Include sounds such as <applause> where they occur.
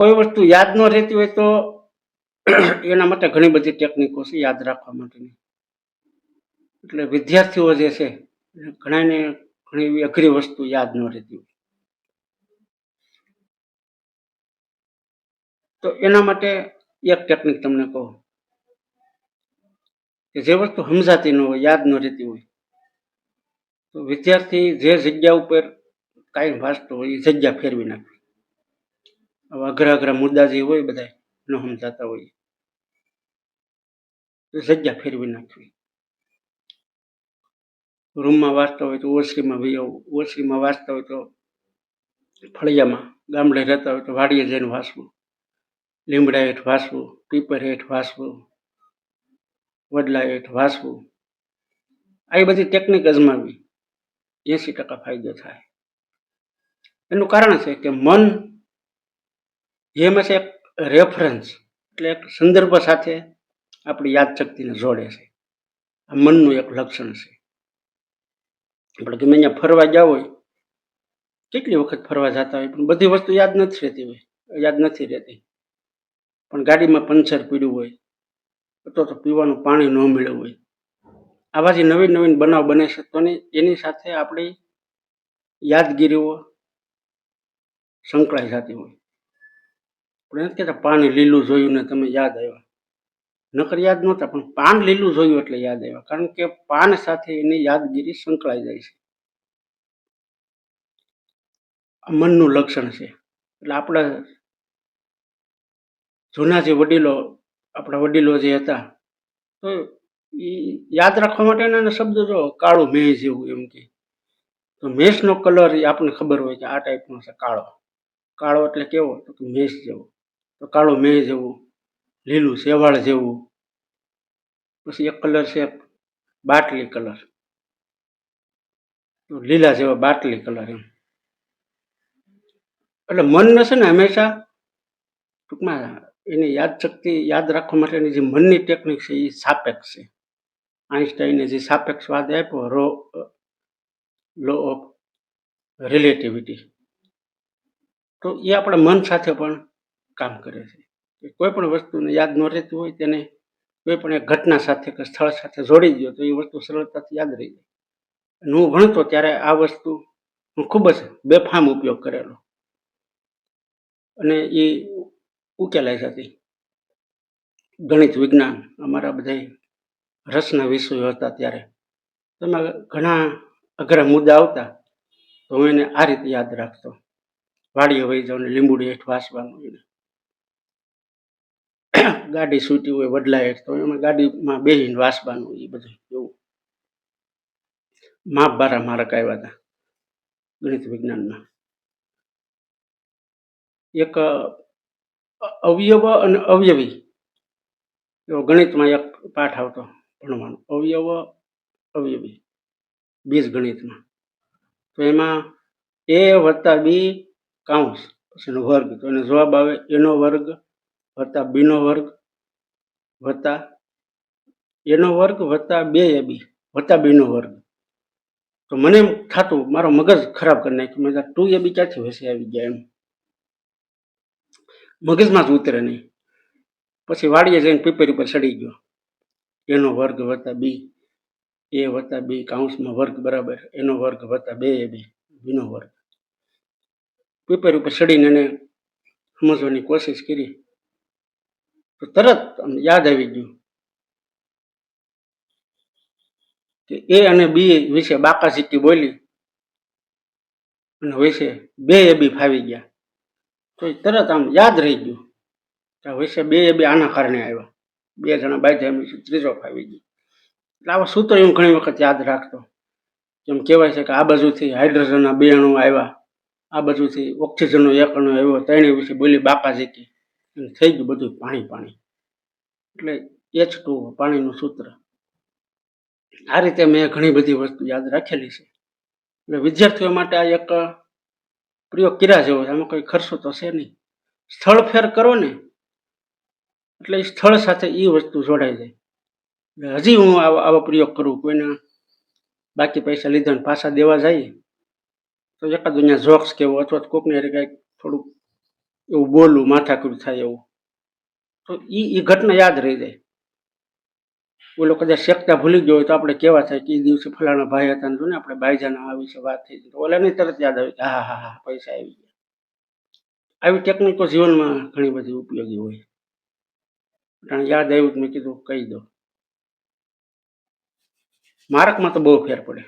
કોઈ વસ્તુ યાદ ન રહેતી હોય તો એના માટે ઘણી બધી ટેકનિકો છે યાદ રાખવા માટેની. એટલે વિદ્યાર્થીઓ જે છે, ઘણાને ઘણી એવી અઘરી વસ્તુ યાદ ન રહેતી હોય. તો એના માટે એક ટેકનિક તમને કહું. કે જે વસ્તુ સમજાતી ન હોય, યાદ ન રહેતી હોય, તો વિદ્યાર્થી જે જગ્યા ઉપર કાંઈ વાંચતો હોય, એ જગ્યા ફેરવી હવે અઘરા અઘરા મુદ્દા જે હોય બધા ન સમજાતા તો જગ્યા ફેરવી નાખવી. રૂમમાં વાંચતા હોય તો ઓસરીમાં ભાઈ ઓસરીમાં વાંચતા હોય તો ફળિયામાં ગામડે રહેતા હોય તો વાડીએ જઈને વાંચવું લીમડા હેઠ વાંચવું પીપર હેઠ વાંચવું વડલા હેઠ વાંચવું આવી બધી ટેકનિક અજમાવી. એંસી ટકા ફાયદો થાય. એનું કારણ છે કે મન એમાં છે એક રેફરન્સ એટલે એક સંદર્ભ સાથે આપણી યાદશક્તિને જોડે છે. આ મનનું એક લક્ષણ છે. આપણે ગમે અહીંયા ફરવા જાવ હોય, કેટલી વખત ફરવા જતા હોય, પણ બધી વસ્તુ યાદ નથી રહેતી હોય, યાદ નથી રહેતી. પણ ગાડીમાં પંચર પીડ્યું હોય, અથવા તો પીવાનું પાણી ન મળ્યું હોય, આવા જે નવીન નવીન બનાવ બને છે, તો એની- સાથે આપણી યાદગીરીઓ સંકળાઈ જતી હોય. આપણે નથી કહેતા પાણી લીલું જોયું ને તમે યાદ આવ્યા. નકર યાદ નહોતા, પણ પાન લીલું જોયું એટલે યાદ આવ્યા. કારણ કે પાન સાથે એની યાદગીરી સંકળાઈ જાય છે. આ મનનું લક્ષણ છે. એટલે આપણા જૂના જે વડીલો, આપણા વડીલો જે હતા, તો એ યાદ રાખવા માટેના શબ્દો જો કાળું મેં જેવું એમ કે. તો મેષનો કલર એ આપણને ખબર હોય કે આ ટાઈપનો છે કાળો. કાળો એટલે કેવો? તો કે મેષ જેવો. તો કાળો મેં જેવું, લીલું શેવાળ જેવું, પછી એક કલર છે બાટલી કલર લીલા જેવા બાટલી કલર એમ. એટલે મનને છે ને હંમેશા ટૂંકમાં એની યાદશક્તિ યાદ રાખવા માટેની જે મનની ટેકનિક છે એ સાપેક્ષ છે. આઈન્સ્ટાઈને જે સાપેક્ષવાદ આપ્યો, રો લો ઓફ રિલેટિવિટી તો એ આપણા મન સાથે પણ કામ કરે છે. કોઈ પણ વસ્તુને યાદ ન રહેતી હોય તેને કોઈ પણ એક ઘટના સાથે કે સ્થળ સાથે જોડી દો તો એ વસ્તુ સરળતાથી યાદ રહી જાય. હું ભણતો ત્યારે આ વસ્તુ હું ખૂબ જ બેફામ ઉપયોગ કરેલો. અને એ ઉકેલાઈ હતી ગણિત, વિજ્ઞાન અમારા બધા રસના વિષયો હતા ત્યારે. તેમાં ઘણા અઘરા મુદ્દા આવતા તો હું એને આ રીતે યાદ રાખતો. વાડીએ વહી જાઉં ને લીંબુડી હેઠ વાસવાનું એને. <coughs> ગાડી સૂટી હોય વડલાય તો એમાં ગાડીમાં બેસીને વાંચવાનું એ બધું એવું માપ બારા મારક આવ્યા હતા ગણિત વિજ્ઞાનમાં. એક અવયવ અને અવયવી. એવો ગણિતમાં એક પાઠ આવતો ભણવાનો. અવયવ, અવયવી. બીજ ગણિતમાં. તો એમાં એ વત્તા બી કાઉન્સ પછીનો વર્ગ. તો એનો જવાબ આવે એનો વર્ગ વત્તા બીનો વર્ગ વત્તા એનો વર્ગ વત્તા બે એ બી, વત્તા બીનો વર્ગ. તો મને એમ થતું, મારો મગજ ખરાબ કરી નાખ્યું. મેં ટુ એ બી ક્યાંથી વસે આવી ગયા એમ? મગજમાં જ ઉતરે નહીં. પછી વાડીએ જઈને પીપરી પર ચડી ગયો. એનો વર્ગ વત્તા બી, એ વત્તા બી, કાઉન્સમાં વર્ગ બરાબર, એનો વર્ગ વત્તા બે એ બી, બીનો વર્ગ. પીપર ઉપર ચડીને એને સમજવાની કોશિશ કરી. તો તરત યાદ આવી ગયું કે એ અને બી વિશે બાકાશીકી બોલી અને વિશે બે એ બી ફાવી ગયા. તો એ તરત આમ યાદ રહી ગયું કે વિશે બે એ બી આના કારણે આવ્યા. બે જણા બાય એમ ત્રીજો ફાવી ગયો. એટલે આવા સૂત્રો હું ઘણી વખત યાદ રાખતો. જેમ કહેવાય છે કે આ બાજુથી હાઇડ્રોજનના બે અણુ આવ્યા, આ બાજુથી ઓક્સિજનનો એક અણુ આવ્યો, ત્રણેય વિશે બોલી જીતી અને થઈ ગયું બધું પાણી પાણી. એટલે એચ ટુ પાણીનું સૂત્ર. આ રીતે મેં ઘણી બધી વસ્તુ યાદ રાખેલી છે. એટલે વિદ્યાર્થીઓ માટે આ એક પ્રયોગ કર્યા જેવો છે. આમાં કોઈ ખર્ચો તો છે નહીં. સ્થળ ફેર કરો ને, એટલે સ્થળ સાથે એ વસ્તુ જોડાઈ જાય. હજી હું આવો પ્રયોગ કરું. કોઈના બાકી પૈસા લીધા ને પાછા દેવા જઈએ તો એકાદ દુનિયા જોક્સ કેવો અથવા કોકને કાંઈક થોડુંક એવું બોલવું, માથાકૂટ થાય એવું. તો એ એ ઘટના યાદ રહી જાય. ઓલો કદાચ શેકતા ભૂલી ગયો હોય તો આપણે કેવા થાય કે એ દિવસે ફલાણા ભાઈ હતા ને આપણે ભાઈજાના આ વિશે વાત થઈ તો ઓલાને તરત યાદ આવે હા હા હા પૈસા આવી ગયા. આવી ટેકનિકો જીવનમાં ઘણી બધી ઉપયોગી હોય. કારણ યાદ આવ્યું મેં કીધું, કહી દો. મારકમાં તો બહુ ફેર પડે.